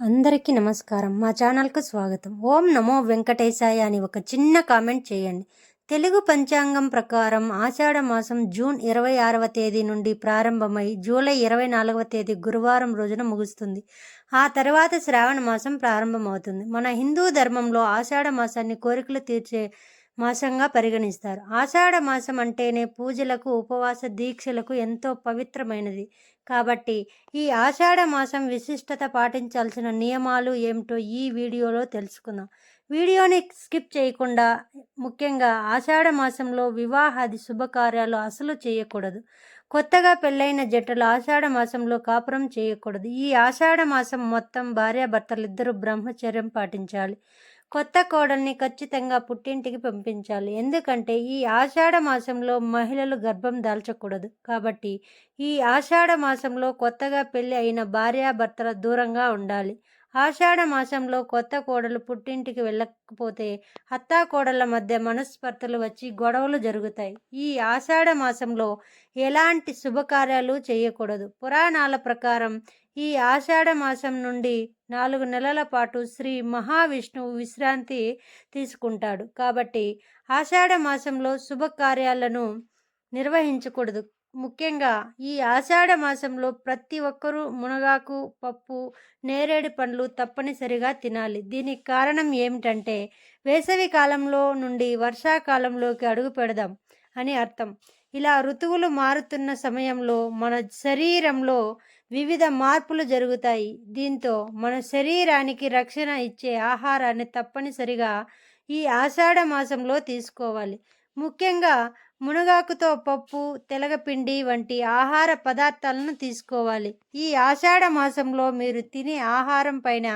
అందరికీ నమస్కారం. మా ఛానల్కు స్వాగతం. ఓం నమో వెంకటేశాయ అని ఒక చిన్న కామెంట్ చేయండి. తెలుగు పంచాంగం ప్రకారం ఆషాఢ మాసం జూన్ ఇరవై ఆరవ తేదీ నుండి ప్రారంభమై జూలై ఇరవై నాలుగవ తేదీ గురువారం రోజున ముగుస్తుంది. ఆ తర్వాత శ్రావణ మాసం ప్రారంభమవుతుంది. మన హిందూ ధర్మంలో ఆషాఢ మాసాన్ని కోరికలు తీర్చే మాసంగా పరిగణిస్తారు. ఆషాఢ మాసం అంటేనే పూజలకు ఉపవాస దీక్షలకు ఎంతో పవిత్రమైనది. కాబట్టి ఈ ఆషాఢ మాసం విశిష్టత పాటించాల్సిన నియమాలు ఏమిటో ఈ వీడియోలో తెలుసుకుందాం. వీడియోని స్కిప్ చేయకుండా ముఖ్యంగా ఆషాఢ మాసంలో వివాహాది శుభకార్యాలు అసలు చేయకూడదు. కొత్తగా పెళ్ళైన జంటలు ఆషాఢ మాసంలో కాపురం చేయకూడదు. ఈ ఆషాఢ మాసం మొత్తం భార్యాభర్తలిద్దరూ బ్రహ్మచర్యం పాటించాలి. కొత్త కోడల్ని ఖచ్చితంగా పుట్టింటికి పంపించాలి. ఎందుకంటే ఈ ఆషాఢ మాసంలో మహిళలు గర్భం దాల్చకూడదు. కాబట్టి ఈ ఆషాఢ మాసంలో కొత్తగా పెళ్ళి అయిన భార్యాభర్తల దూరంగా ఉండాలి. ఆషాఢ మాసంలో కొత్త కోడలు పుట్టింటికి వెళ్ళకపోతే అత్తా కోడళ్ళ మధ్య మనస్పర్ధలు వచ్చి గొడవలు జరుగుతాయి. ఈ ఆషాఢ మాసంలో ఎలాంటి శుభకార్యాలు చేయకూడదు. పురాణాల ప్రకారం ఈ ఆషాఢ మాసం నుండి నాలుగు నెలల పాటు శ్రీ మహావిష్ణువు విశ్రాంతి తీసుకుంటాడు. కాబట్టి ఆషాఢ మాసంలో శుభకార్యాలను నిర్వహించకూడదు. ముఖ్యంగా ఈ ఆషాఢ మాసంలో ప్రతి ఒక్కరూ మునగాకు పప్పు నేరేడు పండ్లు తప్పనిసరిగా తినాలి. దీనికి కారణం ఏమిటంటే వేసవి కాలంలో నుండి వర్షాకాలంలోకి అడుగు పెడదాం అని అర్థం. ఇలా ఋతువులు మారుతున్న సమయంలో మన శరీరంలో వివిధ మార్పులు జరుగుతాయి. దీంతో మన శరీరానికి రక్షణ ఇచ్చే ఆహారాన్ని తప్పనిసరిగా ఈ ఆషాఢ మాసంలో తీసుకోవాలి. ముఖ్యంగా మునగాకుతో పప్పు తెలగపిండి వంటి ఆహార పదార్థాలను తీసుకోవాలి. ఈ ఆషాఢ మాసంలో మీరు తినే ఆహారం పైన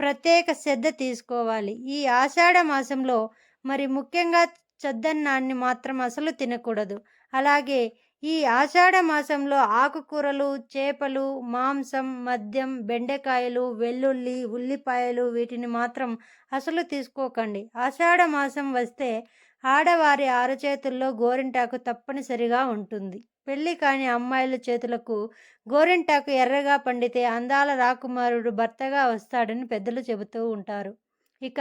ప్రత్యేక శ్రద్ధ తీసుకోవాలి. ఈ ఆషాఢ మాసంలో మరి ముఖ్యంగా చద్దన్నాన్ని మాత్రం అసలు తినకూడదు. అలాగే ఈ ఆషాఢ మాసంలో ఆకుకూరలు చేపలు మాంసం మద్యం బెండకాయలు వెల్లుల్లి ఉల్లిపాయలు వీటిని మాత్రం అసలు తీసుకోకండి. ఆషాఢ మాసం వస్తే ఆడవారి ఆరచేతుల్లో గోరింటాకు తప్పనిసరిగా ఉంటుంది. పెళ్ళి కాని అమ్మాయిల చేతులకు గోరింటాకు ఎర్రగా పండితే అందాల రాకుమారుడు భర్తగా వస్తాడని పెద్దలు చెబుతూ ఉంటారు. ఇక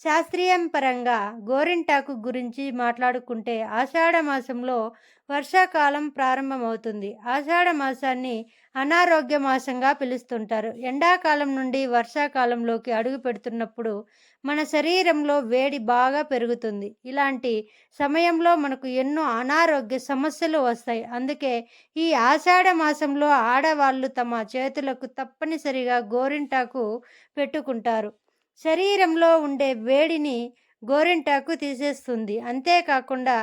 శాస్త్రీయం పరంగా గోరింటాకు గురించి మాట్లాడుకుంటే ఆషాఢ మాసంలో వర్షాకాలం ప్రారంభమవుతుంది. ఆషాఢ మాసాన్ని అనారోగ్య మాసంగా పిలుస్తుంటారు. ఎండాకాలం నుండి వర్షాకాలంలోకి అడుగు పెడుతున్నప్పుడు మన శరీరంలో వేడి బాగా పెరుగుతుంది. ఇలాంటి సమయంలో మనకు ఎన్నో అనారోగ్య సమస్యలు వస్తాయి. అందుకే ఈ ఆషాఢ మాసంలో ఆడవాళ్ళు తమ చేతులకు తప్పనిసరిగా గోరింటాకు పెట్టుకుంటారు. శరీరంలో ఉండే వేడిని గోరింటాకు తీసేస్తుంది. అంతేకాకుండా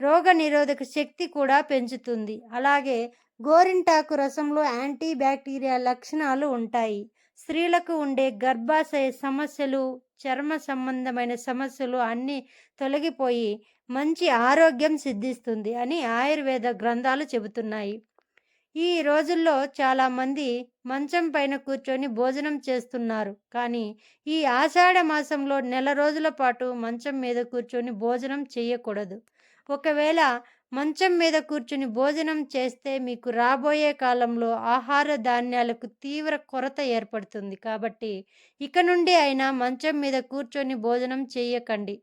రోగ నిరోధక శక్తి కూడా పెంచుతుంది. అలాగే గోరింటాకు రసంలో యాంటీ బ్యాక్టీరియా లక్షణాలు ఉంటాయి. స్త్రీలకు ఉండే గర్భాశయ సమస్యలు చర్మ సంబంధమైన సమస్యలు అన్నీ తొలగిపోయి మంచి ఆరోగ్యం సిద్ధిస్తుంది అని ఆయుర్వేద గ్రంథాలు చెబుతున్నాయి. ఈ రోజుల్లో చాలామంది మంచం పైన కూర్చొని భోజనం చేస్తున్నారు. కానీ ఈ ఆషాఢ మాసంలో నెల రోజుల పాటు మంచం మీద కూర్చొని భోజనం చేయకూడదు. ఒకవేళ మంచం మీద కూర్చుని భోజనం చేస్తే మీకు రాబోయే కాలంలో ఆహార ధాన్యాలకు తీవ్ర కొరత ఏర్పడుతుంది. కాబట్టి ఇక నుండి అయినా మంచం మీద కూర్చొని భోజనం చేయకండి.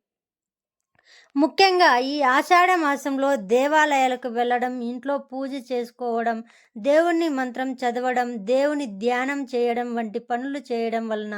ముఖ్యంగా ఈ ఆషాఢ మాసంలో దేవాలయాలకు వెళ్ళడం ఇంట్లో పూజ చేసుకోవడం దేవుణ్ణి మంత్రం చదవడం దేవుని ధ్యానం చేయడం వంటి పనులు చేయడం వలన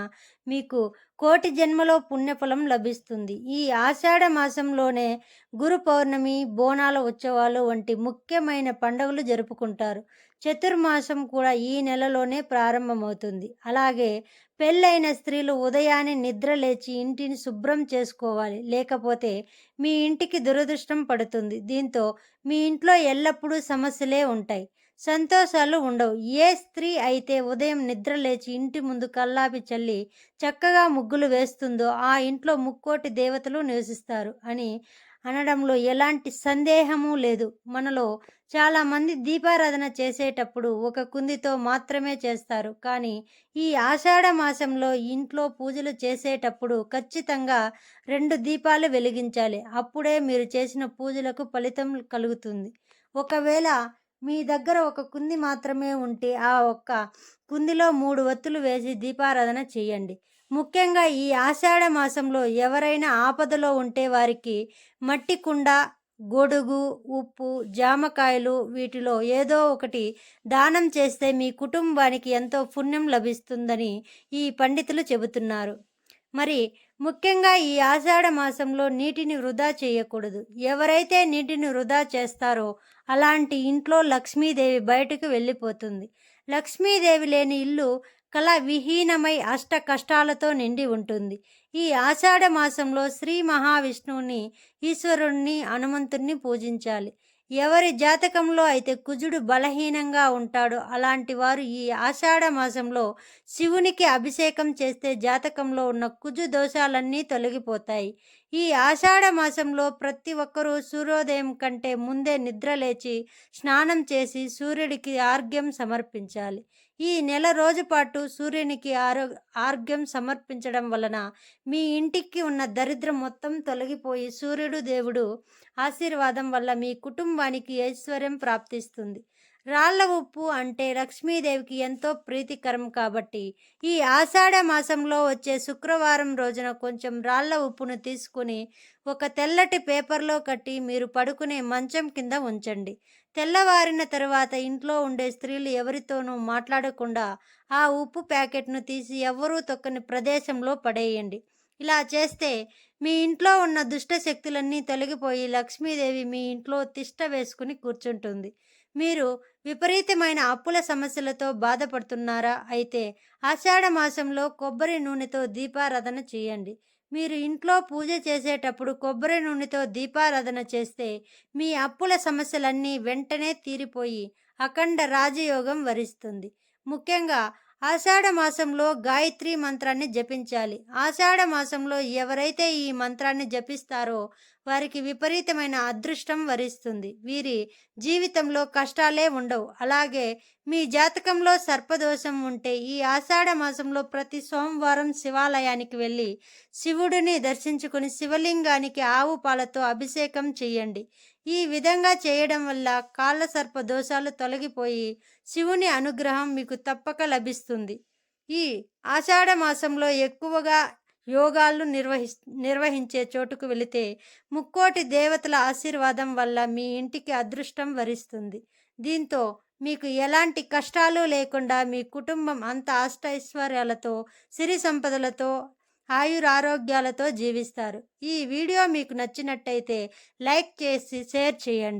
మీకు కోటి జన్మలో పుణ్యఫలం లభిస్తుంది. ఈ ఆషాఢ మాసంలోనే గురు పౌర్ణమి బోనాల ఉత్సవాలు వంటి ముఖ్యమైన పండుగలు జరుపుకుంటారు. చతుర్మాసం కూడా ఈ నెలలోనే ప్రారంభమవుతుంది. అలాగే పెళ్ళైన స్త్రీలు ఉదయాన్నే నిద్ర లేచి ఇంటిని శుభ్రం చేసుకోవాలి. లేకపోతే మీ ఇంటికి దురదృష్టం పడుతుంది. దీంతో మీ ఇంట్లో ఎల్లప్పుడూ సమస్యలే ఉంటాయి. సంతోషాలు ఉండవు. ఏ స్త్రీ అయితే ఉదయం నిద్ర లేచి ఇంటి ముందు కల్లాపి చల్లి చక్కగా ముగ్గులు వేస్తుందో ఆ ఇంట్లో ముక్కోటి దేవతలు నివసిస్తారు అని అనడంలో ఎలాంటి సందేహము లేదు. మనలో చాలామంది దీపారాధన చేసేటప్పుడు ఒక కుందితో మాత్రమే చేస్తారు. కానీ ఈ ఆషాఢ మాసంలో ఇంట్లో పూజలు చేసేటప్పుడు ఖచ్చితంగా రెండు దీపాలు వెలిగించాలి. అప్పుడే మీరు చేసిన పూజలకు ఫలితం కలుగుతుంది. ఒకవేళ మీ దగ్గర ఒక కుంది మాత్రమే ఉంటే ఆ ఒక్క కుందిలో మూడు వత్తులు వేసి దీపారాధన చేయండి. ముఖ్యంగా ఈ ఆషాఢ మాసంలో ఎవరైనా ఆపదలో ఉంటే వారికి మట్టి కుండ గొడుగు ఉప్పు జామకాయలు వీటిలో ఏదో ఒకటి దానం చేస్తే మీ కుటుంబానికి ఎంతో పుణ్యం లభిస్తుందని ఈ పండితులు చెబుతున్నారు. మరి ముఖ్యంగా ఈ ఆషాఢ మాసంలో నీటిని వృధా చేయకూడదు. ఎవరైతే నీటిని వృధా చేస్తారో అలాంటి ఇంట్లో లక్ష్మీదేవి బయటకు వెళ్ళిపోతుంది. లక్ష్మీదేవి లేని ఇల్లు కళ విహీనమై అష్ట కష్టాలతో నిండి ఉంటుంది. ఈ ఆషాఢ మాసంలో శ్రీ మహావిష్ణువుని ఈశ్వరుణ్ణి హనుమంతుణ్ణి పూజించాలి. ఎవరి జాతకంలో అయితే కుజుడు బలహీనంగా ఉంటాడో అలాంటి వారు ఈ ఆషాఢ మాసంలో శివునికి అభిషేకం చేస్తే జాతకంలో ఉన్న కుజు దోషాలన్నీ తొలగిపోతాయి. ఈ ఆషాఢ మాసంలో ప్రతి ఒక్కరూ సూర్యోదయం కంటే ముందే నిద్ర లేచి స్నానం చేసి సూర్యుడికి ఆర్ఘ్యం సమర్పించాలి. ఈ నెల రోజు పాటు సూర్యునికి ఆరో ఆర్ఘ్యం సమర్పించడం వలన మీ ఇంటికి ఉన్న దరిద్రం మొత్తం తొలగిపోయి సూర్యుడు దేవుడు ఆశీర్వాదం వల్ల మీ కుటుంబానికి ఐశ్వర్యం ప్రాప్తిస్తుంది. రాళ్ళ ఉప్పు అంటే లక్ష్మీదేవికి ఎంతో ప్రీతికరం కాబట్టి ఈ ఆషాఢ మాసంలో వచ్చే శుక్రవారం రోజున కొంచెం రాళ్ళ ఉప్పును తీసుకుని ఒక తెల్లటి పేపర్లో కట్టి మీరు పడుకునే మంచం కింద ఉంచండి. తెల్లవారిన తరువాత ఇంట్లో ఉండే స్త్రీలు ఎవరితోనూ మాట్లాడకుండా ఆ ఉప్పు ప్యాకెట్ను తీసి ఎవరూ తొక్కని ప్రదేశంలో పడేయండి. ఇలా చేస్తే మీ ఇంట్లో ఉన్న దుష్ట శక్తులన్నీ తొలగిపోయి లక్ష్మీదేవి మీ ఇంట్లో తిష్ట వేసుకుని కూర్చుంటుంది. మీరు విపరీతమైన అప్పుల సమస్యలతో బాధపడుతున్నారా? అయితే ఆషాఢ మాసంలో కొబ్బరి నూనెతో దీపారాధన చేయండి. మీరు ఇంట్లో పూజ చేసేటప్పుడు కొబ్బరి నూనెతో దీపారాధన చేస్తే మీ అప్పుల సమస్యలన్నీ వెంటనే తీరిపోయి అఖండ రాజయోగం వరిస్తుంది. ముఖ్యంగా ఆషాఢ మాసంలో గాయత్రి మంత్రాన్ని జపించాలి. ఆషాఢ మాసంలో ఎవరైతే ఈ మంత్రాన్ని జపిస్తారో వారికి విపరీతమైన అదృష్టం వరిస్తుంది. వీరి జీవితంలో కష్టాలే ఉండవు. అలాగే మీ జాతకంలో సర్పదోషం ఉంటే ఈ ఆషాఢ మాసంలో ప్రతి సోమవారం శివాలయానికి వెళ్ళి శివుడిని దర్శించుకుని శివలింగానికి ఆవు పాలతో అభిషేకం చేయండి. ఈ విధంగా చేయడం వల్ల కాళ్ళ సర్ప దోషాలు తొలగిపోయి శివుని అనుగ్రహం మీకు తప్పక లభిస్తుంది. ఈ ఆషాఢ మాసంలో ఎక్కువగా యోగాలు నిర్వహి నిర్వహించే చోటుకు వెళితే ముక్కోటి దేవతల ఆశీర్వాదం వల్ల మీ ఇంటికి అదృష్టం వరిస్తుంది. దీంతో మీకు ఎలాంటి కష్టాలు లేకుండా మీ కుటుంబం అంత అష్టైశ్వర్యాలతో సిరి సంపదలతో ఆయురారోగ్యాలతో జీవిస్తారు. ఈ వీడియో మీకు నచ్చినట్టయితే లైక్ చేసి షేర్ చేయండి.